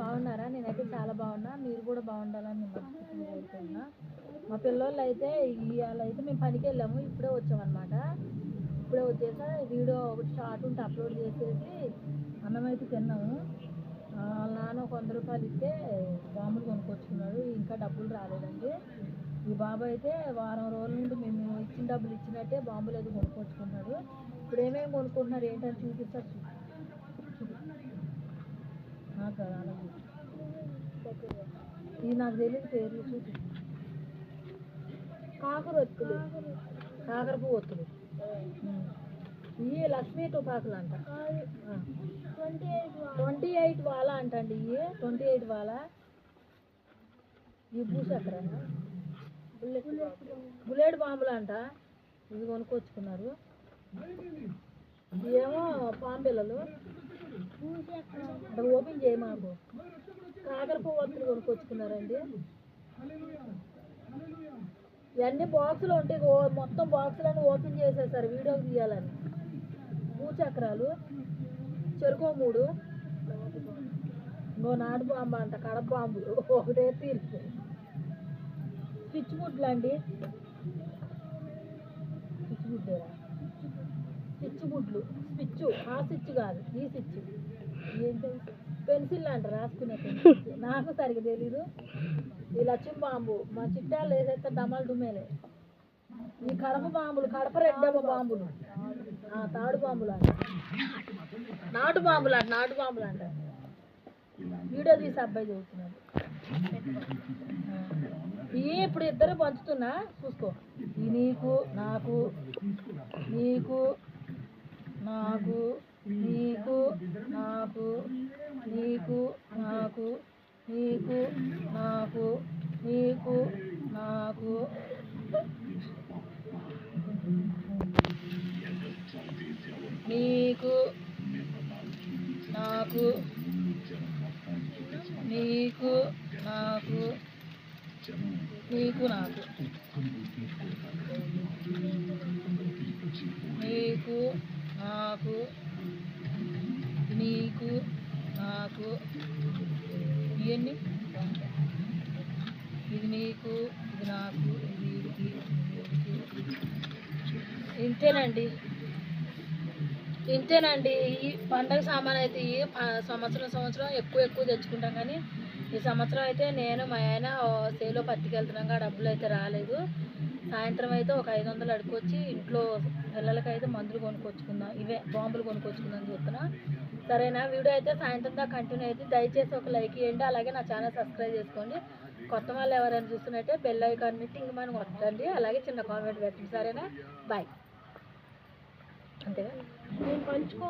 బాగున్నారా? నేనైతే చాలా బాగున్నా. మీరు కూడా బాగుండాలని నేను మనస్ఫూర్తిగా మా పిల్లోళ్ళు అయితే ఇవాళ అయితే మేము పనికి వెళ్ళాము. ఇప్పుడే వచ్చామన్నమాట. ఇప్పుడే వచ్చేసా వీడియో ఒకటి షార్ట్ ఉంటే అప్లోడ్ చేసేసి అన్నం అయితే తిన్నాము వాళ్ళ నాన్న ఒక వంద రూపాయలు ఇస్తే బాంబులు కొనుక్కొచ్చుకున్నాడు. ఇంకా డబ్బులు రాలేదండి. ఈ బాబు అయితే వారం రోజుల నుండి మేము ఇచ్చిన డబ్బులు ఇచ్చినట్టే బాంబులు అయితే కొనుక్కొచ్చుకున్నాడు ఇప్పుడు ఏమేమి కొనుక్కుంటున్నారు? ఏంటని చూపిస్తారు చూపి నాకు కాదు, అలాగే. ఇది నాకు తెలియదు పేర్లు చూపి కాకర ఒత్తులు. కాకర పువ్వు ఒత్తులు. ఇవి లక్ష్మీ తుపాకులు అంట. ట్వంటీ ఎయిట్ వాల. అంటండి ఇవి ట్వంటీ ఎయిట్ వాల. ఈ భూచక్ర. బుల్లెట్ బాంబులు. అంట. ఇవి కొనుక్కొచ్చుకున్నారు. ఇవేమో పాంబిల్లలు అంటే ఓపెన్ చేయమాకు. కాకర పువ్వు కొనుక్కొచ్చుకున్నారండి. ఇవన్నీ బాక్సులు ఉంటాయి మొత్తం బాక్సులన్నీ ఓపెన్ చేసేసారు వీడియో తీయాలని. భూచక్రాలు చెరుకు మూడు ఇంకో నాటు బాంబు అంట కడప బాంబు ఒకటే తీర్పు. స్విచ్ బుడ్లు అండి స్విచ్ బుడ్లేరా గుడ్లు స్విచ్ ఆ స్విచ్ కాదు ఈ స్విచ్. పెన్సిల్ అంట రాసుకునే పెన్సిల్. నాకు సరిగ్గా తెలీదు. ఈ లక్ష్యం బాంబు. మా చిట్టాలు ఏదైతే డమల్ డుమేలే ఈ కడప బాంబులు కడప రెడ్డమ్మ బాంబులు. ఆ, తాడు బాంబులు అంట. నాటు బాంబులు అంట నాటు బాంబులు అంట. వీడియో తీసి అబ్బాయి చదువుతున్నాడు ఏ ఇప్పుడు ఇద్దరు పంచుతున్నా చూసుకో. నీకు నాకు నీకు నాకు నీకు నాకు నీకు నాకు నీకు నాకు నీకు నాకు. నీకు నాకు. నీకు నాకు. నీకు నాకు. నీకు నాకు నీకు నాకు ఇవన్నీ ఇది నీకు ఇది నాకు ఇది వీడికి ఇంతేనండి. ఇంతేనండి. ఈ పండగ సామాన్ అయితే ఈ సంవత్సరం సంవత్సరం ఎక్కువ ఎక్కువ తెచ్చుకుంటాం కానీ ఈ సంవత్సరం అయితే నేను మా ఆయన సేలో పత్తికి వెళ్తున్నాం డబ్బులు అయితే రాలేదు. సాయంత్రం అయితే ఒక ఐదు వందలు అడుకొచ్చి ఇంట్లో పిల్లలకైతే మందులు కొనుక్కొచ్చుకుందాం ఇవే బాంబులు కొనుక్కొచ్చుకుందాం చూస్తున్నా సరేనా? వీడియో అయితే సాయంత్రం దాకా కంటిన్యూ అయితే దయచేసి ఒక లైక్ ఇవ్వండి అలాగే నా ఛానల్ సబ్స్క్రైబ్ చేసుకోండి. కొత్త వాళ్ళు ఎవరైనా చూస్తున్నట్టే బెల్ ఐకాన్ మీటింగ్ మనం వస్తుంది అలాగే చిన్న కామెంట్ పెట్టండి. సరేనా? బాయ్. అంతేగా? నేను పంచుకో